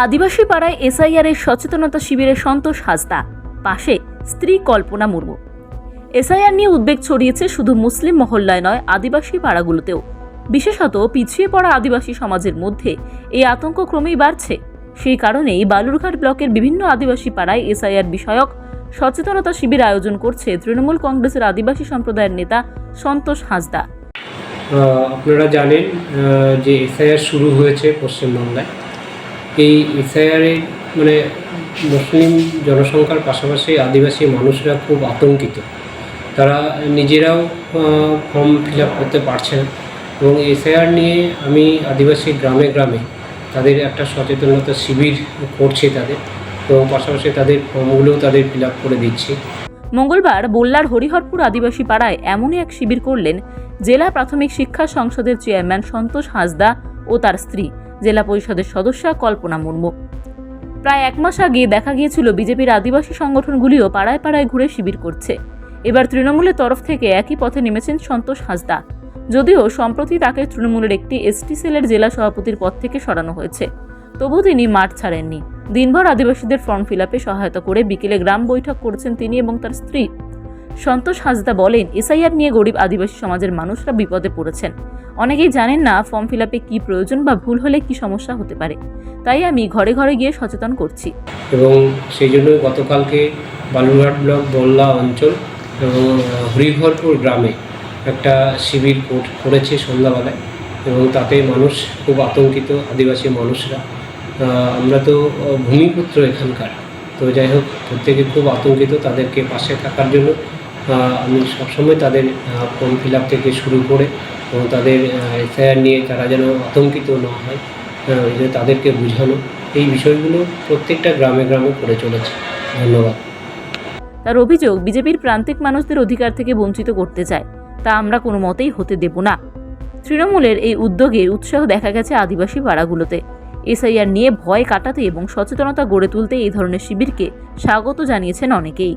আদিবাসী পাড়ায় এসআইআর এর সচেতনতা শিবিরে সন্তোষ হাসদা। পাশে স্ত্রী কল্পনা মুর্মু। এসআইআর নিয়ে উদ্বেগ ছড়িয়েছে শুধু মুসলিম মহল্লায় নয় আদিবাসী পাড়াগুলোতেও। বিশেষত পিছিয়ে পড়া আদিবাসী সমাজের মধ্যে এই আতঙ্ক ক্রমেই বাড়ছে। সেই কারণেই বালুরঘাট ব্লকের বিভিন্ন আদিবাসী পাড়ায় এসআইআর বিষয়ক সচেতনতা শিবির আয়োজন করছে তৃণমূল কংগ্রেসের আদিবাসী সম্প্রদায়ের নেতা সন্তোষ হাসদা। আপনারা জানেন যে এসআইআর শুরু হয়েছে পশ্চিমবাংলায়। এই এসআইআরে মানে মুসলিম জনসংখ্যার পাশাপাশি আদিবাসী মানুষরা খুব আতঙ্কিত। তারা নিজেরাও ফর্ম ফিল আপ করতে পারছে না। এবং এসআইআর নিয়ে আমি আদিবাসী গ্রামে গ্রামে তাদের একটা সচেতনতা শিবির করছি তাদের। এবং পাশাপাশি তাদের ফর্মগুলোও তাদের ফিল আপ করে দিচ্ছি। মঙ্গলবার বল্লার হরিহরপুর আদিবাসী পাড়ায় এমনই এক শিবির করলেন, জেলা প্রাথমিক শিক্ষা সংসদের চেয়ারম্যান সন্তোষ হাসদা ও তার স্ত্রী। জেলা পরিষদের সদস্যা কল্পনা মুর্মু। প্রায় এক মাস আগে দেখা গিয়েছিল বিজেপির আদিবাসী সংগঠনগুলিও পাড়ায় পাড়ায় ঘুরে শিবির করছে। এবার তৃণমূলের তরফ থেকে একই পথে নেমেছেন সন্তোষ হাসদা যদিও সম্প্রতি তাকে তৃণমূলের একটি এসটি সেলের জেলা সভাপতির পদ থেকে সরানো হয়েছে। তবু তিনি মাঠ ছাড়েননি। দিনভর আদিবাসীদের ফর্ম ফিল সহায়তা করে বিকেলে গ্রাম বৈঠক করেছেন তিনি এবং তার স্ত্রী সন্তোষ হাসদা বলেন, এসআইআর নিয়ে গরিব আদিবাসী সমাজের মানুষরা বিপদে পড়েছেন। অনেকেই জানেন না ফর্ম ফিল আপে কী প্রয়োজন বা ভুল হলে কী সমস্যা হতে পারে। তাই আমি ঘরে ঘরে গিয়ে সচেতন করছি। এবং সেই জন্য গতকালকে বালুরঘাট ব্লক বল্লা অঞ্চল এবং হরিহরপুর গ্রামে একটা শিবির কর- করেছে সন্ধ্যাবেলায় এবং তাতে মানুষ, খুব আতঙ্কিত আদিবাসী মানুষরা। আমরা তো ভূমিপুত্র এখানকার। তো যাই হোক, প্রত্যেকে খুব আতঙ্কিত তাদেরকে পাশে থাকার জন্য আমি সবসময় তাদের ফর্ম ফিল থেকে শুরু করে এবং তাদের এফআইআর নিয়ে তারা যেন আতঙ্কিত না হয় আহ, এই যে তাদেরকে বোঝানো। এই বিষয়গুলো প্রত্যেকটা গ্রামে গ্রামে করে চলেছে। ধন্যবাদ। তার অভিযোগ বিজেপির প্রান্তিক মানুষদের অধিকার থেকে বঞ্চিত করতে চায়। তা আমরা কোনো মতেই হতে দেব না। তৃণমূলের এই উদ্যোগে উৎসাহ দেখা গেছে আদিবাসী পাড়াগুলোতে। এসআইআর নিয়ে ভয় কাটাতে এবং সচেতনতা গড়ে তুলতে এই ধরনের শিবিরকে স্বাগত জানিয়েছেন অনেকেই।